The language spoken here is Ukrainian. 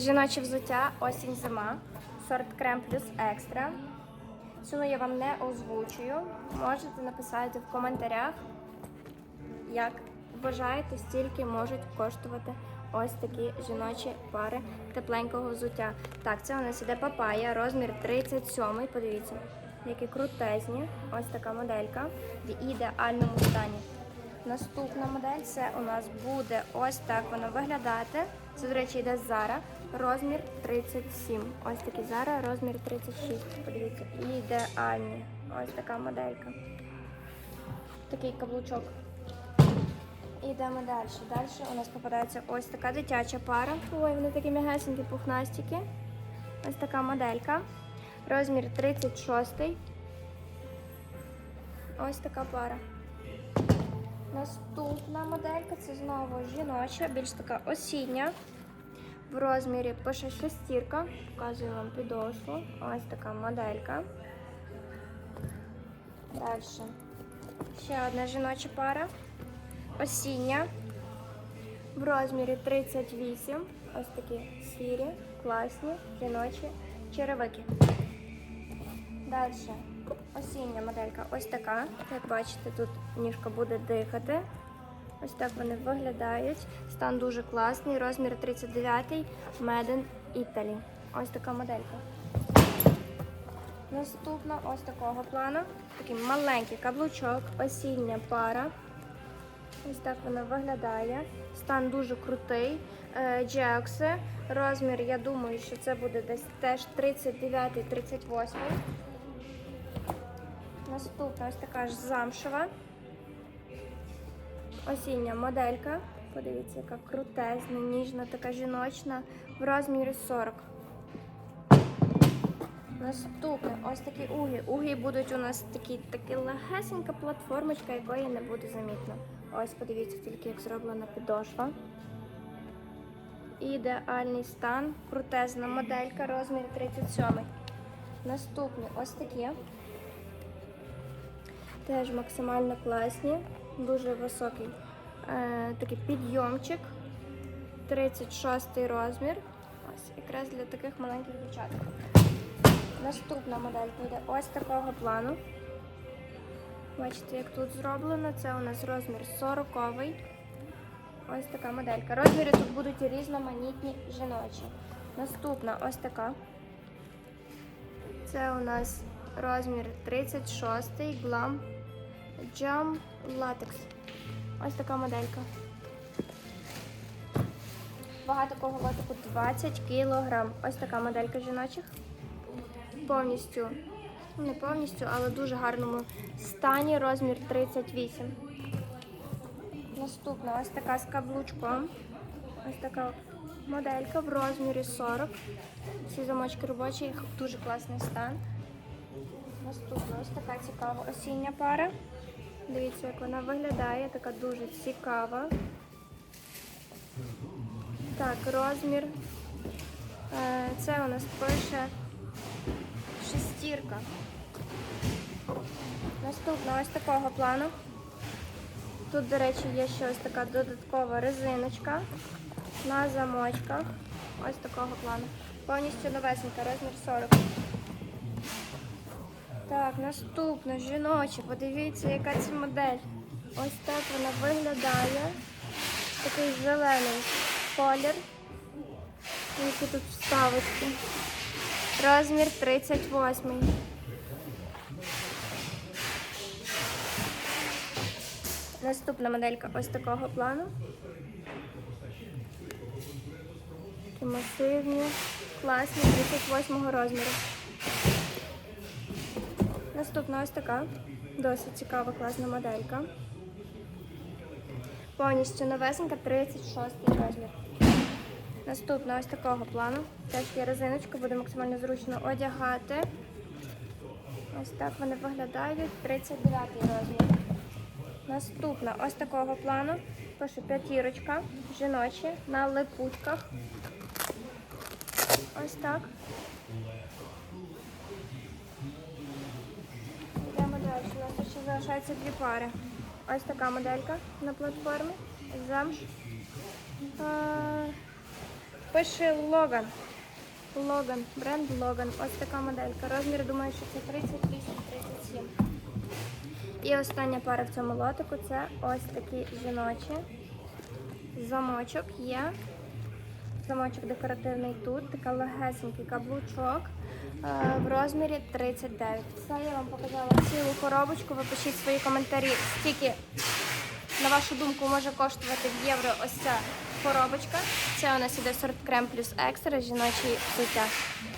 Жіноче взуття, осінь зима, сорт крем плюс екстра. Ціну я вам не озвучую. Можете написати в коментарях, як вважаєте, стільки можуть коштувати ось такі жіночі пари тепленького взуття. Так, це у нас іде папая, розмір 37. Подивіться, які крутезні. Ось така моделька в ідеальному стані. Наступна модель це у нас буде ось так воно виглядати. Це, до речі, йде Zara, розмір 37. Ось такий Zara, розмір 36. Подивіться, ідеальні. Ось така моделька. Такий каблучок. Ідемо далі. Далі у нас попадається ось така дитяча пара. Ой, вони такі м'ягесенькі, пухнастики. Ось така моделька. Розмір 36. Ось така пара. Наступна моделька це знову жіноча, більш така осіння. В розмірі пише шестірка. Показую вам підошву. Ось така моделька. Далі. Ще одна жіноча пара. Осіння. В розмірі 38. Ось такі сірі, класні, жіночі черевики. Далі. Осіння моделька ось така. Як бачите, тут ніжка буде дихати. Ось так вони виглядають. Стан дуже класний. Розмір 39 Made in Italy. Ось така моделька. Наступна ось такого плану. Такий маленький каблучок, осіння пара. Ось так вона виглядає. Стан дуже крутий. Е, Джекси. Розмір, я думаю, що це буде десь теж 39-38. Наступна ось така ж замшева. Осіння моделька. Подивіться, яка крутезна, ніжна, така жіночна в розмірі 40. Наступне ось такі угі. Угі будуть у нас такі, такі легесенька платформочка, якої не буде замітно. Ось подивіться тільки, як зроблена підошва. Ідеальний стан, крутезна моделька, розмір 37. Наступні ось такі. Теж максимально класні, дуже високий е, такий підйомчик, 36 розмір. Ось якраз для таких маленьких дівчаток. Наступна модель буде ось такого плану. Бачите, як тут зроблено. Це у нас розмір 40 Ось така моделька. Розміри тут будуть різноманітні жіночі. Наступна ось така. Це у нас розмір 36 Glam Jam Latex. Ось така моделька. Вага такого лотику 20 кг. Ось така моделька жіночих. Повністю, не повністю, але в дуже гарному стані. Розмір 38. Наступна ось така з каблучком. Ось така моделька в розмірі 40. Всі замочки робочі, їх дуже класний стан. Наступна ось така цікава осіння пара. Дивіться, як вона виглядає, така дуже цікава. Так, розмір. Е, Це у нас пише шестірка. Наступна ось такого плану. Тут, до речі, є ще ось така додаткова резиночка на замочках. Ось такого плану. Повністю новесенька, розмір 40. Наступна жіноча. Подивіться, яка це модель. Ось так вона виглядає. Такий зелений колір. Які тут вставочки. Розмір 38. Наступна моделька ось такого плану. Такі масивні, класні, 38 розміру. Наступна ось така. Досить цікава, класна моделька. Повністю новесенька, 36 розмір. Наступна ось такого плану. Теж є резиночка, буде максимально зручно одягати. Ось так вони виглядають. 39 розмір. Наступна ось такого плану. Пише п'ятірочка, жіночі, на липучках. Ось так. Залишаються дві пари. Ось така моделька на платформі. Замш. Е, Пише Логан. Логан, бренд Логан. Ось така моделька. Розмір, думаю, що це 38-37. І остання пара в цьому лотику це ось такі жіночі. Замочок є. Замочок декоративний тут, така легесенький каблучок е, в розмірі 39. Все, я вам показала цілу коробочку. Ви пишіть свої коментарі, скільки, на вашу думку, може коштувати в євро ось ця коробочка. Це у нас іде сорт крем плюс екстра, жіночий взуття.